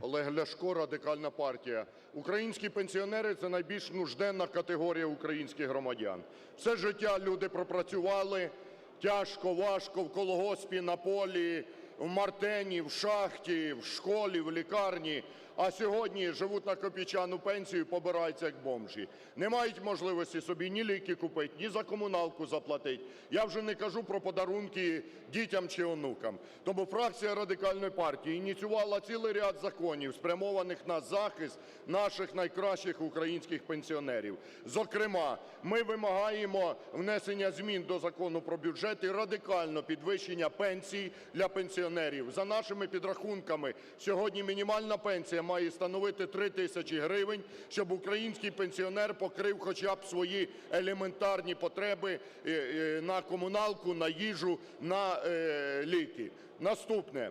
Олег Ляшко, Радикальна партія. Українські пенсіонери – це найбільш нужденна категорія українських громадян. Все життя люди пропрацювали тяжко, важко в колгоспі, на полі, в мартені, в шахті, в школі, в лікарні, а сьогодні живуть на копійчану пенсію побираються як бомжі. Не мають можливості собі ні ліки купити, ні за комуналку заплатити. Я вже не кажу про подарунки дітям чи онукам. Тому фракція Радикальної партії ініціювала цілий ряд законів, спрямованих на захист наших найкращих українських пенсіонерів. Зокрема, ми вимагаємо внесення змін до Закону про бюджет і радикального підвищення пенсій для пенсіонерів. За нашими підрахунками, сьогодні мінімальна пенсія має становити 3 тисячі гривень, щоб український пенсіонер покрив хоча б свої елементарні потреби е, е, на комуналку, на їжу, на е, ліки. Наступне.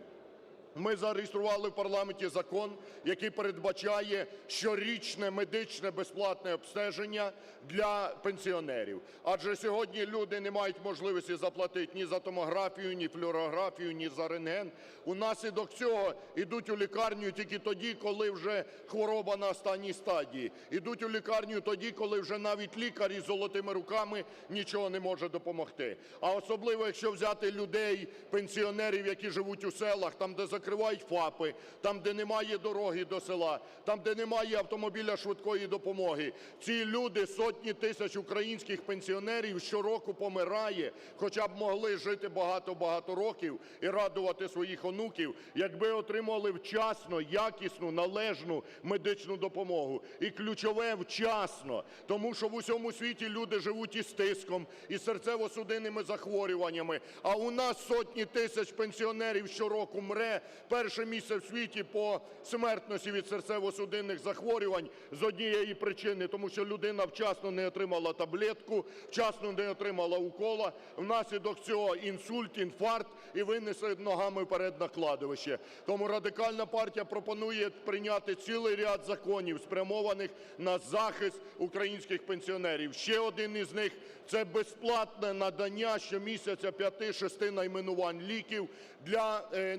Ми зареєстрували в парламенті закон, який передбачає щорічне медичне безплатне обстеження для пенсіонерів. Адже сьогодні люди не мають можливості заплатити ні за томографію, ні флюорографію, ні за рентген. Унаслідок цього йдуть у лікарню тільки тоді, коли вже хвороба на останній стадії. Ідуть у лікарню тоді, коли вже навіть лікар із золотими руками нічого не може допомогти. А особливо, якщо взяти людей, пенсіонерів, які живуть у селах, там, де закривають ФАПи, там, де немає дороги до села, там, де немає автомобіля швидкої допомоги. Ці люди, сотні тисяч українських пенсіонерів щороку помирає, хоча б могли жити багато-багато років і радувати своїх онуків, якби отримали вчасно, якісну, належну медичну допомогу. І ключове – вчасно. Тому що в усьому світі люди живуть із тиском, із серцево-судинними захворюваннями, а у нас сотні тисяч пенсіонерів щороку мре. Перше місце в світі по смертності від серцево-судинних захворювань з однієї причини, тому що людина вчасно не отримала таблетку, вчасно не отримала укола, внаслідок цього інсульт, інфаркт і винесе ногами вперед на кладовище. Тому Радикальна партія пропонує прийняти цілий ряд законів, спрямованих на захист українських пенсіонерів. Ще один із них – це безплатне надання щомісяця 5-6 найменувань ліків для е,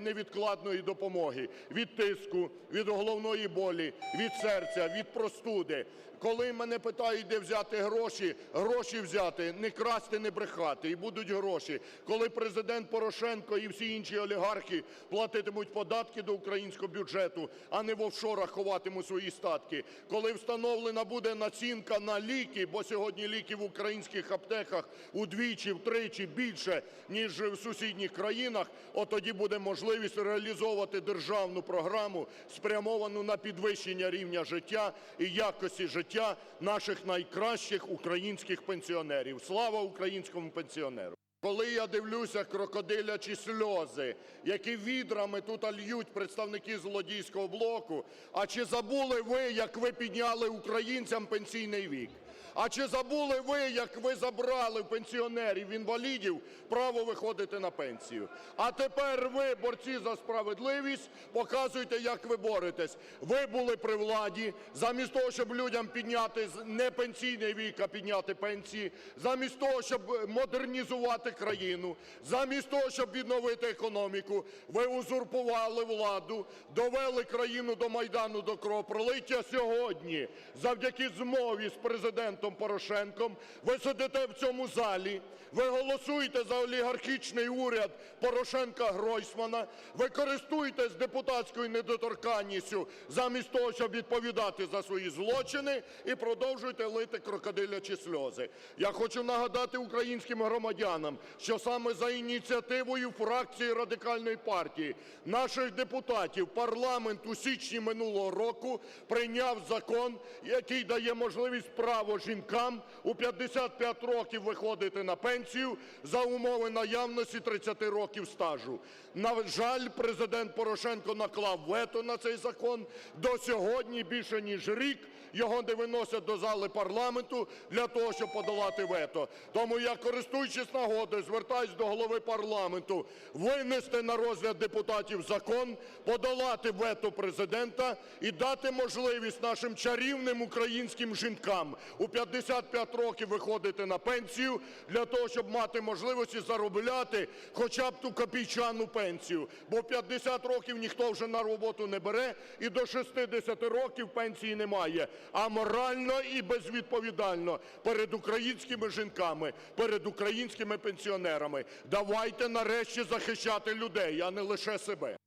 невідкладної допомоги від тиску, від головної болі, від серця, від простуди. Коли мене питають, де взяти гроші, гроші взяти, не красти, не брехати, і будуть гроші. Коли Президент Порошенко і всі інші олігархи платитимуть податки до українського бюджету, а не в офшорах ховатимуть свої статки. Коли встановлена буде націнка на ліки, бо сьогодні ліки в українських аптеках удвічі, втричі більше, ніж в сусідніх країнах, от тоді буде можливість реалізовувати державну програму, спрямовану на підвищення рівня життя і якості життя наших найкращих українських пенсіонерів. Слава українському пенсіонеру! Коли я дивлюся крокодилячі сльози, які відрами тут льють представники злодійського блоку, а чи забули ви, як ви підняли українцям пенсійний вік? А чи забули ви, як ви забрали пенсіонерів, інвалідів право виходити на пенсію? А тепер ви, борці за справедливість, показуєте, як ви боретесь. Ви були при владі, замість того, щоб людям підняти не пенсійний вік, а підняти пенсії, замість того, щоб модернізувати країну, замість того, щоб відновити економіку, ви узурпували владу, довели країну до Майдану, до кровопролиття сьогодні. Завдяки змові з президентом Порошенком ви сидите в цьому залі, ви голосуєте за олігархічний уряд Порошенка-Гройсмана, ви користуєтесь депутатською недоторканністю замість того, щоб відповідати за свої злочини і продовжуєте лити крокодилячі сльози. Я хочу нагадати українським громадянам, що саме за ініціативою фракції Радикальної партії, наших депутатів, парламент у січні минулого року прийняв закон, який дає можливість право жінкам у 55 років виходити на пенсію за умови наявності 30 років стажу. На жаль, Президент Порошенко наклав вето на цей закон. До сьогодні більше ніж рік його не виносять до зали парламенту для того, щоб подолати вето. Тому я, користуючись нагодою, звертаюсь до голови парламенту винести на розгляд депутатів закон, подолати вето Президента і дати можливість нашим чарівним українським жінкам у 55 років виходити на пенсію для того, щоб мати можливості заробляти хоча б ту копійчану пенсію. Бо в 50 років ніхто вже на роботу не бере і до 60 років пенсії немає. Аморально і безвідповідально перед українськими жінками, перед українськими пенсіонерами. Давайте нарешті захищати людей, а не лише себе.